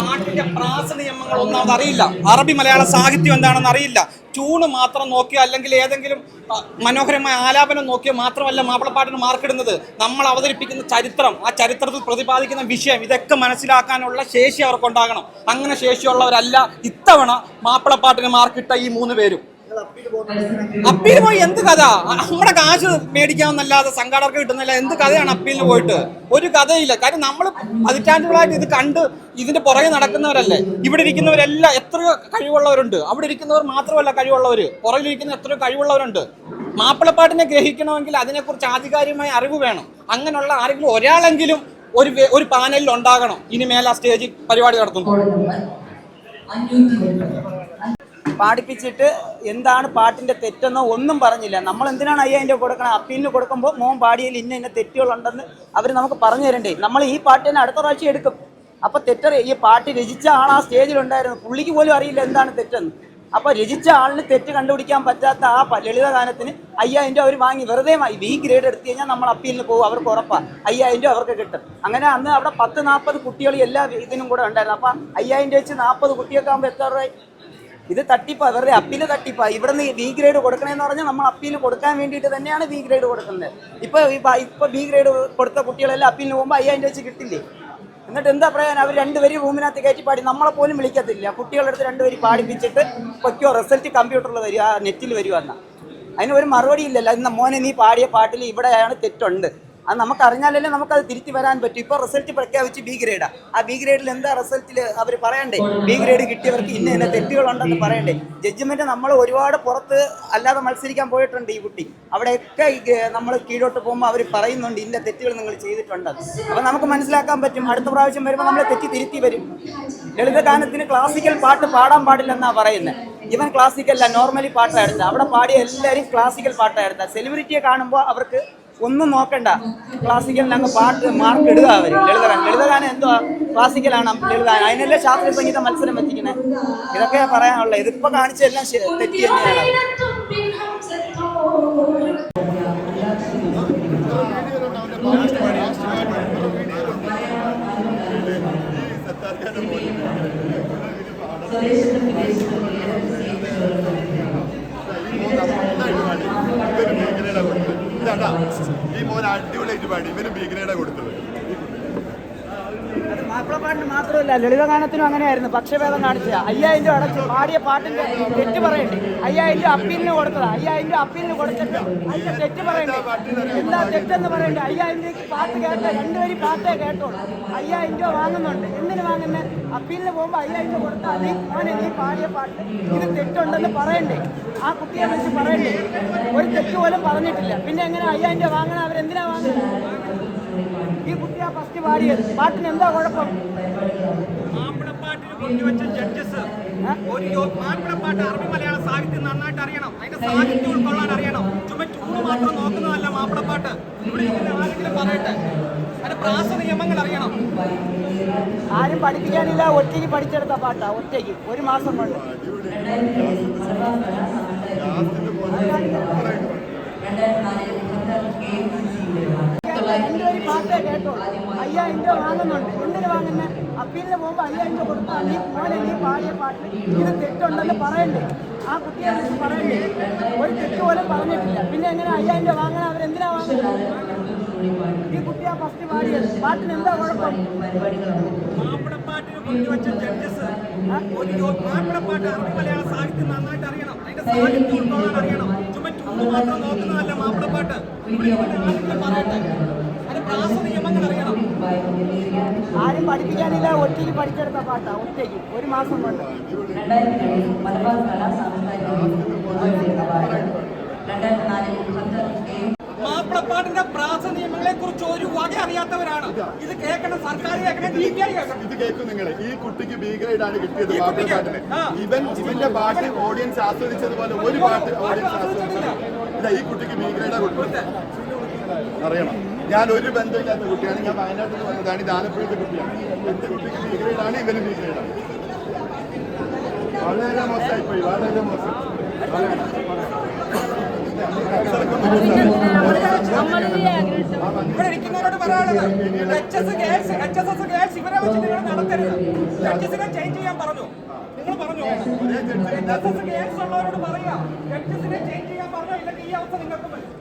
പാട്ടിന്റെ പ്രാസ നിയമങ്ങൾ ഒന്നാമത് അറിയില്ല. അറബി മലയാള സാഹിത്യം എന്താണെന്ന് അറിയില്ല. ട്യൂണ് മാത്രം നോക്കിയോ അല്ലെങ്കിൽ ഏതെങ്കിലും മനോഹരമായ ആലാപനം നോക്കിയോ മാത്രമല്ല മാപ്പിളപ്പാട്ടിന് മാർക്കിടുന്നത് നമ്മൾ അവതരിപ്പിക്കുന്ന ചരിത്രം ആ ചരിത്രത്തിൽ പ്രതിപാദിക്കുന്ന വിഷയം ഇതൊക്കെ മനസ്സിലാക്കാനുള്ള ശേഷി അവർക്കുണ്ടാകണം അങ്ങനെ ശേഷിയുള്ളവരല്ല ഇത്തവണ മാപ്പിളപ്പാട്ടിന് മാർക്കിട്ട ഈ മൂന്ന് പേരും. അപ്പീൽ പോയി എന്ത് കഥ? നമ്മുടെ കാശ് മേടിക്കാമെന്നല്ലാതെ സംഘാടകർക്ക് കിട്ടുന്നില്ല. എന്ത് കഥയാണ് അപ്പീലിന് പോയിട്ട്? ഒരു കഥയില്ല. കാര്യം നമ്മൾ പതിറ്റാണ്ടുകളായിട്ട് ഇത് കണ്ട് ഇതിന്റെ പുറകെ നടക്കുന്നവരല്ലേ? ഇവിടെ ഇരിക്കുന്നവരെല്ലാം എത്ര കഴിവുള്ളവരുണ്ട്. അവിടെ ഇരിക്കുന്നവർ മാത്രമല്ല കഴിവുള്ളവർ പുറകിലിരിക്കുന്ന എത്രയോ കഴിവുള്ളവരുണ്ട്. മാപ്പിളപ്പാട്ടിനെ ഗ്രഹിക്കണമെങ്കിൽ അതിനെക്കുറിച്ച് ആധികാരികമായ അറിവ് വേണം. അങ്ങനെയുള്ള ആരെങ്കിലും ഒരാളെങ്കിലും ഒരു ഒരു പാനലിൽ ഉണ്ടാകണം. ഇനി മേലെ ആ സ്റ്റേജിൽ പരിപാടി നടത്തുന്നു. പാടിപ്പിച്ചിട്ട് എന്താണ് പാട്ടിന്റെ തെറ്റെന്നോ ഒന്നും പറഞ്ഞില്ല. നമ്മൾ എന്തിനാണ് അയ്യായിരം രൂപ കൊടുക്കണം? അപ്പീലിന് കൊടുക്കുമ്പോൾ മോൻ പാടിയതിൽ ഇന്ന ഇന്ന തെറ്റുകളുണ്ടെന്ന് അവർ നമുക്ക് പറഞ്ഞു തരണ്ടേ. നമ്മൾ ഈ പാട്ട് തന്നെ അടുത്ത പ്രാവശ്യം എടുക്കും. അപ്പോൾ തെറ്ററി ഈ പാട്ട് രചിച്ച ആൾ ആ സ്റ്റേജിലുണ്ടായിരുന്നു പുള്ളിക്ക് പോലും അറിയില്ല എന്താണ് തെറ്റെന്ന്. അപ്പോൾ രചിച്ച ആളിന് തെറ്റ് കണ്ടുപിടിക്കാൻ പറ്റാത്ത ആ ലളിത ഗാനത്തിന് അയ്യായിരം രൂപ അവർ വാങ്ങി വെറുതെ ബി ഗ്രേഡ് എടുത്തു കഴിഞ്ഞാൽ നമ്മൾ അപ്പീലിന് പോകും അവർക്ക് ഉറപ്പാണ് അയ്യായിരം അവർക്ക് കിട്ടും. അങ്ങനെ അന്ന് അവിടെ പത്ത് നാൽപ്പത് കുട്ടികൾ എല്ലാ ഇതിനും കൂടെ ഉണ്ടായിരുന്നു. അപ്പം അയ്യായിരം രൂപ വെച്ച് നാൽപ്പത് കുട്ടിയൊക്കെ ആകുമ്പോൾ എത്ര രൂപ ഇത് തട്ടിപ്പാ വെറുതെ അപ്പീൽ തട്ടിപ്പാ. ഇവിടെ നിന്ന് ബി ഗ്രേഡ് കൊടുക്കണമെന്ന് പറഞ്ഞാൽ നമ്മൾ അപ്പീൽ കൊടുക്കാൻ വേണ്ടിയിട്ട് തന്നെയാണ് ബി ഗ്രേഡ് കൊടുക്കുന്നത്. ഇപ്പൊ ഇപ്പൊ ബി ഗ്രേഡ് കൊടുത്ത കുട്ടികളെല്ലാം അപ്പീലിന് പോകുമ്പോൾ അയ്യായിരം രൂപ കിട്ടില്ലേ? എന്നിട്ട് എന്താ പറയാൻ? അവർ രണ്ടുപേരും റൂമിനകത്ത് കയറ്റി പാടി. നമ്മളെ പോലും വിളിക്കത്തില്ല. കുട്ടികളുടെ അടുത്ത് രണ്ടുപേരും പാടിപ്പിച്ചിട്ട് പൊക്കിയോ റിസൾട്ട് കമ്പ്യൂട്ടറിൽ വരിക നെറ്റിൽ വരുവാന്ന അതിന് ഒരു മറുപടി ഇല്ലല്ലോ ഇന്ന് മോനെ നീ പാടിയ പാട്ടിൽ ഇവിടെയാണ് തെറ്റുണ്ട്. അത് നമുക്ക് അറിഞ്ഞാലല്ലേ നമുക്കത് തിരിച്ചു വരാൻ പറ്റും. ഇപ്പോൾ റിസൾട്ട് പ്രഖ്യാപിച്ച് ബി ഗ്രേഡാ ആ. ബി ഗ്രേഡിൽ എന്താ റിസൾട്ടിൽ അവർ പറയണ്ടേ? ബി ഗ്രേഡ് കിട്ടിയവർക്ക് ഇന്ന ഇന്ന തെറ്റുകളുണ്ടെന്ന് പറയണ്ടേ? ജഡ്ജ്മെന്റ് നമ്മൾ ഒരുപാട് പുറത്ത് അല്ലാതെ മത്സരിക്കാൻ പോയിട്ടുണ്ട് ഈ കുട്ടി. അവിടെയൊക്കെ നമ്മൾ കീഴോട്ട് പോകുമ്പോൾ അവർ പറയുന്നുണ്ട് ഇന്ന തെറ്റുകൾ നിങ്ങൾ ചെയ്തിട്ടുണ്ട്. അപ്പം നമുക്ക് മനസ്സിലാക്കാൻ പറ്റും. അടുത്ത പ്രാവശ്യം വരുമ്പോൾ നമ്മളെ തെറ്റി തിരുത്തി വരും. ലളിതഗാനത്തിന് ക്ലാസിക്കൽ പാട്ട് പാടാൻ പാടില്ലെന്നാണ് പറയുന്നത് ഇവൻ ക്ലാസിക്കലല്ല നോർമലി പാട്ടായിരുന്നു അവിടെ പാടിയ എല്ലാവരും ക്ലാസിക്കൽ പാട്ടാണ് പാട്ടായിരുന്നു സെലിബ്രിറ്റിയെ കാണുമ്പോൾ അവർക്ക് ഒന്നും നോക്കണ്ട. ക്ലാസിക്കലിന് അങ്ങ് പാട്ട് മാർക്ക് ഇടുക അവർ ലളിതഗാനം ലളിതഗാനം എന്തോ ക്ലാസിക്കലാണ് ലളിതഗാനം അതിനല്ലേ ശാസ്ത്രീയ സംഗീത മത്സരം വെച്ചിരിക്കുന്നത് ഇതൊക്കെ പറയാനുള്ളത്. ഇതിപ്പോ കാണിച്ചെല്ലാം തെറ്റി തന്നെയാണ്. അവർ. ഈ മോൻ അടിപൊളിയായിട്ട് പാടി. ഇവന് ഭീകരയുടെ കൊടുത്തത്. മാപ്പിളപ്പാട്ടിന് മാത്രമല്ല ലളിതഗാനത്തിനും അങ്ങനെയായിരുന്നു. പക്ഷഭേദം കാണിച്ചത്. അയ്യായിരം രൂപ അടച്ച് പാടിയ പാട്ടിന്റെ തെറ്റ് പറയണ്ടേ? അയ്യായിരം രൂപ അപ്പീലിന് കൊടുത്തതാ. അയ്യായിരം രൂപ അപ്പീലിന് കൊടുത്തിട്ട് അതിന്റെ തെറ്റ് പറയണ്ടേ? എന്താ തെറ്റെന്ന് പറയണ്ടേ? അയ്യായിരം രൂപയ്ക്ക് പാട്ട് കേട്ട രണ്ടുപേരി പാട്ടേ കേട്ടോളൂ. അയ്യായിരം രൂപ വാങ്ങുന്നുണ്ട്. എന്തിനു വാങ്ങുന്നത് അപ്പീലിന് പോകുമ്പോൾ അയ്യായിരം രൂപ കൊടുത്താൽ നീ മോനെ നീ പാടിയ പാട്ട് ഇത് തെറ്റുണ്ടെന്ന് പറയണ്ടേ? ആ കുട്ടിയെ വെച്ച് പറയണ്ടേ? ഒരു തെറ്റ് പോലും പറഞ്ഞിട്ടില്ല. പിന്നെ എങ്ങനെ അയ്യായിരം രൂപ വാങ്ങണം? അവരെന്തിനാ വാങ്ങുന്നത് ഈ കുട്ടിയാ ഫസ്റ്റ് പാടിയത് പാട്ടിന് എന്താ കുഴപ്പം? മാപ്പിളപ്പാട്ടിന് കൊണ്ടുവച്ച ജഡ്ജസ് ഒരു യോ- മാപ്പിളപ്പാട്ട് അറബി മലയാള സാഹിത്യം നന്നായിട്ട് അറിയണം. അതിന്റെ സാഹിത്യം ഉൾക്കൊള്ളാൻ അറിയണം. ചുമ മാത്രം നോക്കുന്നതല്ല മാപ്പിളപ്പാട്ട് ഇവിടെ ഇരിക്കുന്ന ആരെങ്കിലും പറയട്ടെ? അതിന്റെ പ്രാസ നിയമങ്ങൾ അറിയണം. ആരും പഠിപ്പിക്കാനില്ല. ഒറ്റയ്ക്ക് പഠിച്ചെടുത്ത പാട്ടാ. ഒറ്റയ്ക്ക്. ഒരു മാസം കൊണ്ട് രണ്ടുപേരും പാട്ടേ കേട്ടോളൂ അയ്യായിരം രൂപ വാങ്ങുന്നുണ്ട്. എന്തിനു വാങ്ങുന്ന? അപ്പീലിന് പോകുമ്പോൾ അയ്യായിരം രൂപ കൊടുത്താൽ നീ മോനെ നീ പാടിയ പാട്ട്. ഇത് തെറ്റുണ്ടെന്ന് പറയണ്ടേ? ആ കുട്ടിയെ പറയണ്ടേ? ഒരു തെറ്റ് പോലും പറഞ്ഞിട്ടില്ല. പിന്നെ എങ്ങനെ അയ്യായിരം രൂപ വാങ്ങണം? അവരെന്തിനാ വാങ്ങുന്നത് ഈ കുട്ടിയാ ഫസ്റ്റ് പാടിയത്. പാട്ടിന് എന്താ കുഴപ്പം? കൊണ്ടുവച്ച ജഡ്ജസ് ഒരു മാപ്പിളപ്പാട്ട് അറബി മലയാള സാഹിത്യം നന്നായിട്ട് അറിയണം. അതിന്റെ സാഹിത്യം ഉൾക്കൊള്ളാൻ അറിയണം. ചുമ ട്യൂണ് മാത്രം നോക്കുന്നതല്ല മാപ്പിളപ്പാട്ട്. പറയട്ടെ. അതിന്റെ പ്രാസ നിയമങ്ങൾ അറിയണം. ആരും പഠിപ്പിക്കാനില്ല ഒറ്റയ്ക്ക് പഠിച്ചെടുത്ത പാട്ടാ ഒറ്റയ്ക്ക്. ഒരു മാസം കൊണ്ട്. മാപ്പിളപ്പാട്ടിന്റെ പ്രാസ നിയമങ്ങളെ കുറിച്ച് ഒരു വക അറിയാത്തവരാണ്. ഇത് കേൾക്കണം സർക്കാർ ഇത് കേൾക്കും നിങ്ങൾ ഈ കുട്ടിക്ക് ബി ഗ്രേഡ് ആണ് കിട്ടിയത്? മാപ്പിളപ്പാട്ടിന്. ഇവൻ ഇവന്റെ പാട്ട് ഓഡിയൻസ് ആസ്വദിച്ചതുപോലെ ഒരു പാട്ട് ഓഡിയൻസ് ആസ്വദിച്ചില്ല ഈ കുട്ടിക്ക് ബി ഗ്രേഡാണ് കൊടുത്തത്. അറിയണം. ഞാൻ ഒരു ബന്ധമില്ലാത്ത കുട്ടിയാണ്. ഞാൻ വയനാട്ടിൽ വന്നതാണ്. ഇത് ആലപ്പുഴത്തെ കുട്ടിയാണ്. എന്റെ കുട്ടിക്ക് ഭീകരയിലാണ് ഇവന് ഭീകരയിലാണ് വളരെ മോശമായി പോയി വളരെ മോശം. നിങ്ങൾ ചേഞ്ച് ചെയ്യാൻ പറഞ്ഞു. നിങ്ങൾ പറഞ്ഞു ഉള്ളവരോട് പറയാ. ചേഞ്ച് ചെയ്യാൻ പറഞ്ഞോ ഇല്ലെങ്കിൽ ഈ അവസ്ഥ നിങ്ങൾക്ക് വരും.